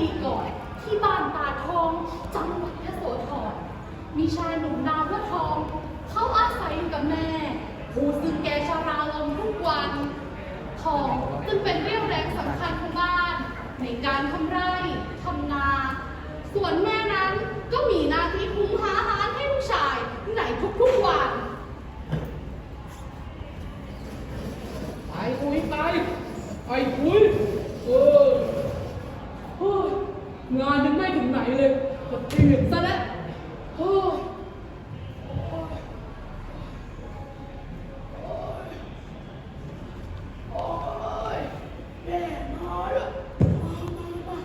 ปีก่อนที่บ้านตาทองจังหวัดยโสธรมีชายหนุ่มนามว่าทอง เขาอาศัยอยู่กับแม่ผู้ซึ่งแกชาราลงทุกวัน ทองจึงเป็นเรี่ยวแรงสำคัญของบ้าน ในการทำไร่ทำนา ส่วนแม่นั้นก็มีหน้าที่หุงหาอาหารให้ลูกชายในทุกๆวันไปคุยไปไปคุยเออเฮ้ยงานยังไม่ถึงไหนเลย ก็ตื่นซะแล้วเฮ้ยโอ้ยแม่มาแล้วมามามา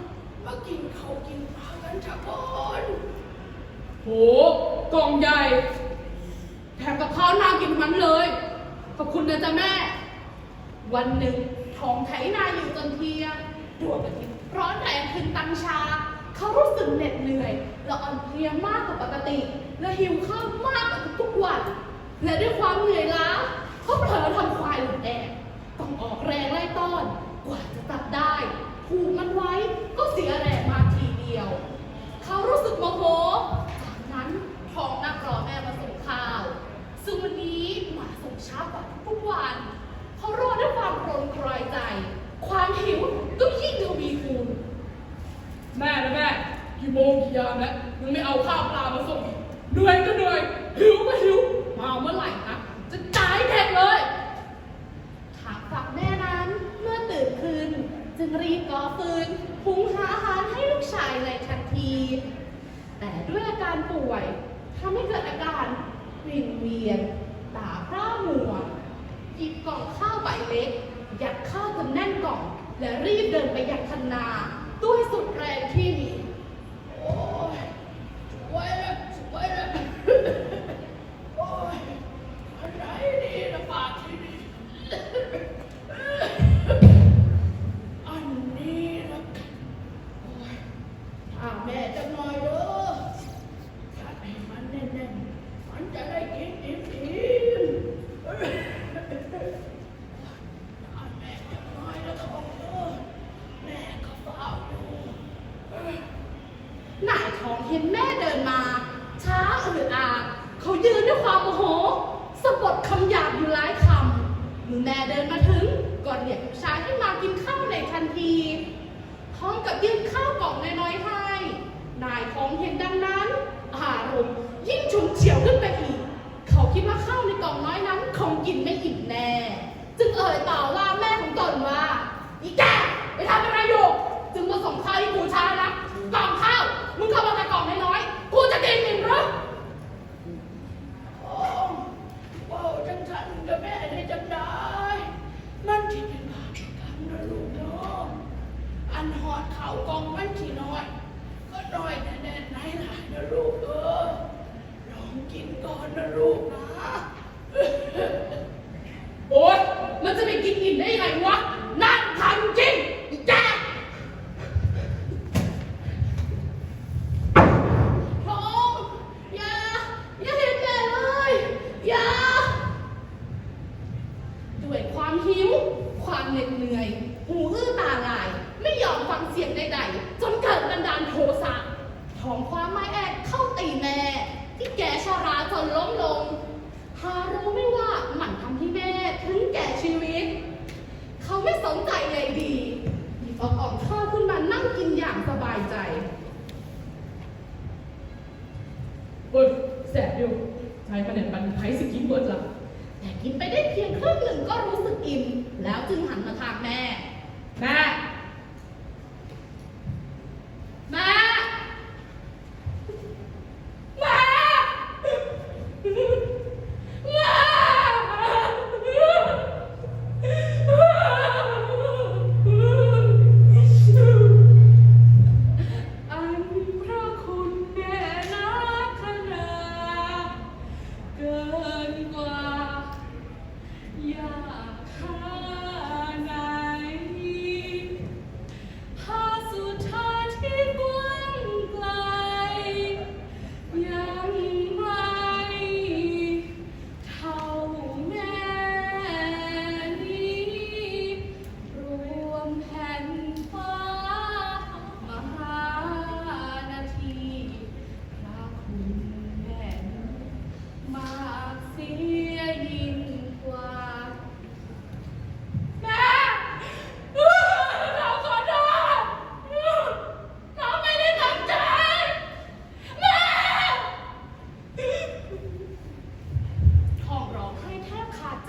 มากินข้าวกินปลากันเถอะก่อนโหกล่องใหญ่ แถมกับข้าวน่ากินทั้งนั้นเลย ขอบคุณนะจ๊ะแม่ วันหนึ่งทองไถนาอยู่จนเที่ยงดวงอาทิตย์ร้อนแรงขึ้นตั้งชา เขารู้สึกเหน็ดเหนื่อยและอ่อนเพลียมากกว่าปกติ และหิวข้าวมากกว่าทุกวัน และด้วยความเหนื่อยล้าเขาเผลอทำควายหลุดแดงต้องออกแรงไล่ต้อนกว่าจะจับได้ผูกมันไว้ก็เสียแรงมาทีเดียว เขารู้สึกโมโหจากนั้นท้องนั่งรอแม่มาส่งข้าว ซึ่งวันนี้หมาส่งช้ากว่าทุกวันเขารอด้วยความรนคลายใจ ความหิวก็ยิ่งทวีคูณ แม่นะแม่กี่โมงกี่ยามแล้วยังไม่เอาข้าวปลามาส่งอีกเหนื่อยก็เหนื่อยหิวก็หิวมาเมื่อไหร่นะจะจ่ายเด็กเลยถาฝักแม่นั้นเมื่อตื่นขึ้นจึงรีบก่อฟืนหุงหาอาหารให้ลูกชายในทันที แต่ด้วยอาการป่วยทำให้เกิดอาการวิงเวียนตาพร่ามัวหยิบกล่องข้าวใบเล็ก ยัดข้าวจนแน่นกล่อง และรีบเดินไปยังคันนา ด้วยสุดแรงที่มี โอ้ยไว้แล้วไว้แล้วโอ้ยอะไรดีนะปากที่นี่อันนี้นะโอ้ยถ้าแม่จะหน่อยเด้อถ้าให้มันแน่นๆมันจะได้กินอิ่มๆถ้าแม่จะหน่อยแล้วก็บอกเด้อแม่ก็เฝ้าอยู่ นายทองเห็นแม่เดินมา ช้าอืดอาดเขายืนด้วยความโมโหสะบดคำหยาบอยู่หลายค แม่เดินมาถึงก็เรียกลูกชายให้มากินข้าวในทันที พร้อมกับยื่นข้าวกล่องน้อยๆให้นายทองเห็นดังนั้น อารมณ์ยิ่งฉุนเฉียวขึ้นไปอีก เขาคิดว่าข้าวในกล่องน้อยนั้นคงกินไม่อิ่มแน่ จึงเอ่ยต่อว่าแม่ของตนว่า อีแกไปทำอะไรอยู่ จึงมาส่งข้าวให้กูช้านะกล่องข้าว มึงเข้ามาแต่กล่องน้อยๆ กูจะกินอิ่มหรือ โอ้ว้าวจังทันกับแม่ได้จังได้ มันที่เป็นบาปกรรมนะลูกเนาะอันหอด เขากองมันที่น้อย ก็น้อยแต่แน่ไหนหลายนะลูกเออลองกินก่อนนะลูกนะ โอ๊ย มันจะไปกินอิ่มได้ยังไงวะ นั่นทำจริงอีแกทองอย่า อย่าเห็นแม่เลย อย่า ด้วยความหิว ความเหน็ดเหนื่อย หูอื้อตาลาย ไม่ยอมฟังเสียงใดๆ จนเกิดบันดาลโทสะถองความ ไม้แอกเข้าตีแม่ ที่แกชาราจนล้มลง หารู้ไม่ว่าหมันทำให้แม่ถึงแก่ชีวิต เขาไม่สนใจเลยดีหยิบเอาอ่องข้าวขึ้นมานั่งกินอย่างสบายใจเฮ้ยแสบอยู่ใช้คะแนนบันไทยสกินเบิร์ดล่ะแต่กินไปได้เพียงครึ่งหนึ่งก็รู้สึกอิ่มแล้วจึงหันมาทางแม่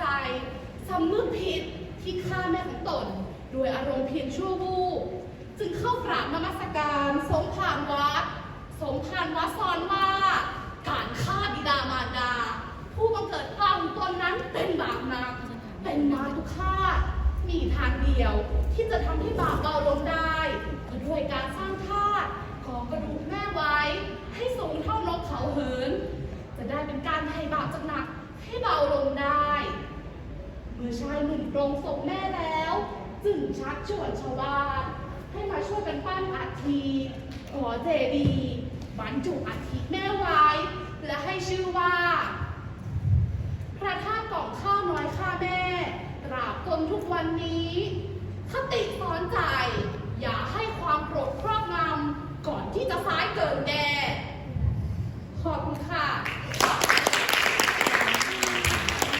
จสำนึกผิดที่ฆ่าแม่ของตน ด้วยอารมณ์เพียงชั่ววูบจึงเข้ากราบนมัสการสมผ่านวัด สมผ่านวัดสอนว่าการฆ่าบิดามารดา ผู้บังเกิดเกล้ของตนนั้นเป็นบาปหนัก เป็นมาทุกข้ามีทางเดียวที่จะทำให้บาปเบาลงได้ด้วยการสร้างธาตุของกระดูกแม่ไว้ ให้สูงเท่านกเขาเหิน จะได้เป็นการไถ่บาปจากหนัก ให้เบาลงได้ เมื่อชายหนุ่มปรงศพแม่แล้ว จึงชักชวนชาวบ้าน ให้มาช่วยกันปั้นอัฐิขอเจดีย์บรรจุอัฐิแม่ไว้ และให้ชื่อว่าพระธาตุกล่องข้าวน้อยข้าแม่ตราบจนทุกวันนี้